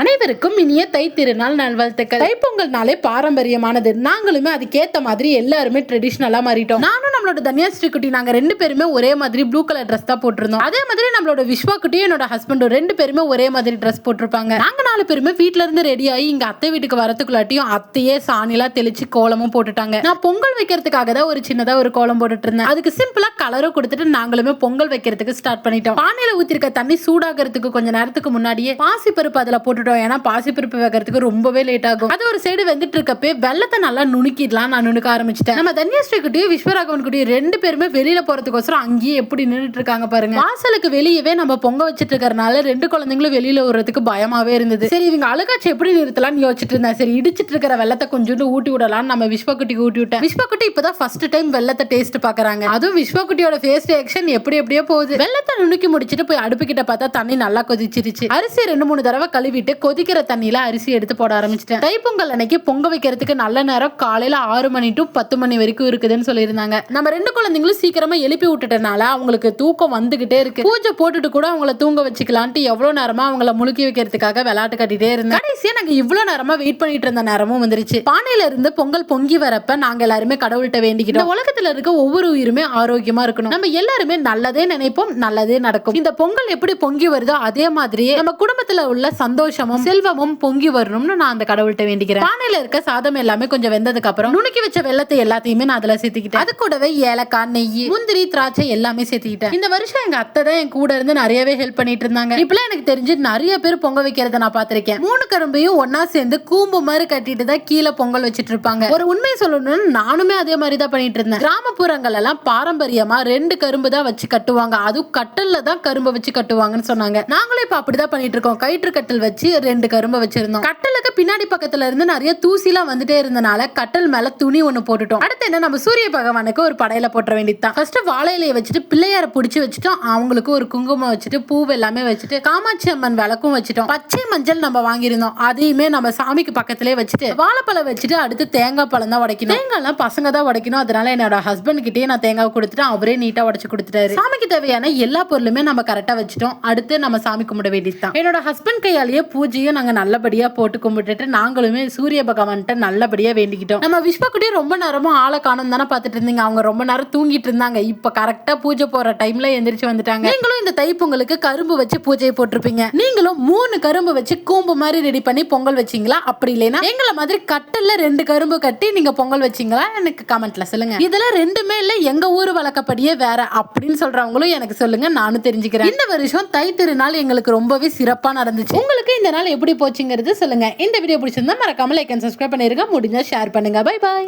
அனைவருக்கும் இனிய தை திருநாள் நல்வாழ்த்துக்கள் தைப்பொங்கல்னாலே பாரம்பரியமானது. நாங்களுமே அதுக்கேற்ற மாதிரி எல்லாருமே ட்ரெடிஷ்னலா மாறிட்டோம். நானும் நம்மளோட தன்யாஸ்ரீ குட்டி நாங்க ரெண்டு பேருமே ஒரே மாதிரி ப்ளூ கலர் ட்ரெஸ் தான் போட்டிருந்தோம். அதே மாதிரி நம்மளோட விஸ்வா குட்டியும் என்னோட ஹஸ்பண்டும் ரெண்டு பேருமே ஒரே மாதிரி ட்ரெஸ் போட்டிருப்பாங்க. நாங்க நாலு பேருமே வீட்ல இருந்து ரெடி ஆகி இங்க அத்தை வீட்டுக்கு வரத்துக்குள்ளாட்டியும் அத்தையே சாணிலாம் தெளிச்சு கோலமும் போட்டுட்டாங்க. நான் பொங்கல் வைக்கிறதுக்காக தான் ஒரு சின்னதா ஒரு கோலம் போட்டுட்டு இருந்தேன் அதுக்கு சிம்பிளா கலரும் கொடுத்துட்டு நாங்களுமே பொங்கல் வைக்கிறதுக்கு ஸ்டார்ட் பண்ணிட்டோம். பானையில ஊத்திருக்க தண்ணி சூடாகிறதுக்கு கொஞ்ச நேரத்துக்கு முன்னாடியே பாசிப்பருப்பு அதுல போட்டுட்டோம் ஏன்னா பாசிப்பருப்பு வைக்கிறதுக்கு ரொம்பவே லேட் ஆகும். அது ஒரு சைடு வெந்துட்டு இருக்கப்பே வெள்ளத்தை நல்லா நுணுக்கிடலாம் நான் நுணுக்க ஆரம்பிச்சிட்டேன். நம்ம தன்யஸ்ரீ குட்டியும் விஸ்வராகவன் குட்டியும் ரெண்டு பேருமே வெளியில போறதுக்கோசரம் அங்கேயே எப்படி நின்றுட்டு இருக்காங்க பாருங்க. வாசலுக்கு வெளியவே நம்ம பொங்க வச்சிட்டு இருக்கறனால ரெண்டு குழந்தைங்களும் வெளியில விடுறதுக்கு பயமாவே இருந்தது. சரி இவங்க அழுகாச்சு எப்படி நிறுத்தலாம்னு யோசிச்சுட்டு இருந்தேன். சரி இடிச்சிட்டு இருக்கிற வெள்ளத்தை கொஞ்சோண்டு ஊட்டி விடலாம் நம்ம விஸ்வகுட்டிக்கு ஊட்டி விட்டேன். விஸ்வகுட்டி இப்பதான் ஃபர்ஸ்ட் டைம் வெள்ளத்தை டேஸ்ட் பாக்குறாங்க. அதுவும் விஸ்வகுட்டியோட ஃபேஸ் ரியாக்ஷன் எப்படி எப்படியோ போகுது. வெள்ளத்தை நுணுக்கி முடிச்சிட்டு போய் அடுப்பு கிட்ட பார்த்தா தண்ணி நல்லா கொதிச்சிருச்சு. அரிசி ரெண்டு மூணு தடவை கழுவிட்டு கொதிக்கிற தண்ணியில அரிசி எடுத்து போட ஆரம்பிச்சிட்டேன். தைப்பொங்கல் அன்னைக்கு பொங்க வைக்கிறதுக்கு நல்ல நேரம் காலையில ஆறு மணி டு பத்து மணி வரைக்கும் இருக்குதுன்னு சொல்லியிருந்தாங்க. நம்ம ரெண்டு குழந்தைங்களும் சீக்கிரமா எழுப்பி விட்டுட்டனால அவங்களுக்கு தூக்கம் வந்துகிட்டே இருக்கு. பூஜை போட்டுட்டு கூட அவங்கள தூங்க வச்சுக்கலான்ட்டு எவ்வளவு நேரமா அவங்கள முழுக்கி வைக்கிறதுக்காக விளையாட்டு கட்டிட்டே இருந்தேன். கடைசியா நாங்க இவ்வளவு நேரமா வெயிட் பண்ணிட்டு இருந்த நேரமும் வந்துருச்சு. பானையில இருந்து பொங்கல் பொங்கி வரப்ப நாங்க எல்லாருமே கடவுள்கிட்ட வேண்டிக்கிட்டோம். உலகத்துல இருக்க ஒவ்வொரு உயிருமே ஆரோக்கியமா இருக்கணும். நம்ம எல்லாருமே நல்லதே நினைப்போம் நல்லதே நடக்கும். இந்த பொங்கல் எப்படி பொங்கி வருதோ அதே மாதிரியே நம்ம குடும்பத்துல உள்ள சந்தோஷம் சந்தோஷமும் செல்வமும் பொங்கி வரணும்னு நான் அந்த கடவுள்கிட்ட வேண்டிக்கிறேன். பானையில இருக்க சாதம் எல்லாமே கொஞ்சம் வெந்ததுக்கு அப்புறம் நுணுக்கி வச்ச வெள்ளத்தை எல்லாத்தையுமே நான் அதுல சேர்த்துக்கிட்டேன். அது கூடவே ஏலக்காய் நெய் முந்திரி திராட்சை எல்லாமே சேர்த்துக்கிட்டேன். இந்த வருஷம் எங்க அத்தை தான் என் கூட இருந்து நிறையவே ஹெல்ப் பண்ணிட்டு இருந்தாங்க. இப்பெல்லாம் எனக்கு தெரிஞ்சு நிறைய பேர் பொங்க வைக்கிறத நான் பார்த்திருக்கேன். மூணு கரும்பையும் ஒன்னா சேர்ந்து கூம்பு மாதிரி கட்டிட்டு தான் கீழே பொங்கல் வச்சிட்டு இருப்பாங்க. ஒரு உண்மையை சொல்லணும்னு நானுமே அதே மாதிரி தான் பண்ணிட்டு இருந்தேன். கிராமப்புறங்கள் எல்லாம் பாரம்பரியமா ரெண்டு கரும்பு தான் வச்சு கட்டுவாங்க. அதுவும் கட்டல்ல தான் கரும்பை வச்சு கட்டுவாங்கன்னு சொன்னாங்க. நாங்களும் இப்ப அப்படிதான் பண்ணிட்டு இருக்கோம். கயிற்று கட்டல் வச்சு ரெண்டு கரும்பை வச்சிருந்தோம். கட்டலுக்கு பின்னாடி பக்கத்துல இருந்து நிறைய தூசிலாம் வந்துட்டே இருந்தனால கட்டல் மேல துணி ஒண்ணு போட்டுட்டோம். அடுத்து என்ன? நம்ம சூரிய பகவானுக்கு ஒரு படையில போட்டுற வேண்டியதுதான். ஃபர்ஸ்ட் வாழை இலையை வச்சுட்டு பிள்ளையார புடிச்சு வச்சுட்டோம் அவங்களுக்கு ஒரு குங்குமம் வச்சுட்டு பூ எல்லாமே வச்சுட்டு காமாட்சி அம்மன் விளக்கும் வச்சுட்டோம். பச்சை மஞ்சள் நம்ம வாங்கியிருந்தோம். அதையுமே நம்ம சாமிக்கு பக்கத்திலே வச்சுட்டு வாழைப்பழம் வச்சுட்டு அடுத்து தேங்காய் பழம் தான் உடைக்கணும். தேங்காய்லாம் பசங்க தான் உடைக்கணும். அதனால என்னோட ஹஸ்பண்ட் கிட்டேயே நான் தேங்காய் கொடுத்துட்டு அவரே நீட்டா உடைச்சு கொடுத்துட்டாரு. சாமிக்கு தேவையான எல்லா பொருளுமே நம்ம கரெக்டா வச்சுட்டோம். அடுத்து நம்ம சாமி கும்பிட வேண்டியதுதான். என்னோட ஹஸ்பண்ட் கையாலேயே பூ பூஜையும் நாங்க நல்லபடியா போட்டு கும்பிட்டுட்டு நாங்களுமே சூரிய பகவான்கிட்ட நல்லபடியா வேண்டிக்கிட்டோம். நம்ம விஸ்வக்குட்டி ரொம்ப நேரமும் ஆளை காணும் தானே பார்த்துட்டு இருந்தீங்க. அவங்க ரொம்ப நேரம் தூங்கிட்டு இருந்தாங்க. இப்ப கரெக்டா பூஜை போற டைம்ல எந்திரிச்சு வந்துட்டாங்க. நீங்களும் இந்த தைப்பொங்கலுக்கு கரும்பு வச்சு பூஜையை போட்டிருப்பீங்க. நீங்களும் மூணு கரும்பு வச்சு கூம்பு மாதிரி ரெடி பண்ணி பொங்கல் வச்சீங்களா? அப்படி இல்லைன்னா எங்களை மாதிரி கட்டல்ல ரெண்டு கரும்பு கட்டி நீங்க பொங்கல் வச்சீங்களா? எனக்கு கமெண்ட்ல சொல்லுங்க. இதெல்லாம் ரெண்டுமே இல்ல எங்க ஊர் வழக்கப்படியே வேற. அப்படின்னு சொல்றவங்களும் எனக்கு சொல்லுங்க நானும் தெரிஞ்சுக்கிறேன். இந்த வருஷம் தை திருநாள் எங்களுக்கு ரொம்பவே சிறப்பா நடந்துச்சு. உங்களுக்கு இந்த நாள் எப்படி போச்சுங்கிறது சொல்லுங்க. இந்த வீடியோ பிடிச்சிருந்தா மறக்காமல் லைக் அண்ட் சப்ஸ்கிரைப் பண்ணிருங்க. முடிஞ்சா ஷேர் பண்ணுங்க. Bye bye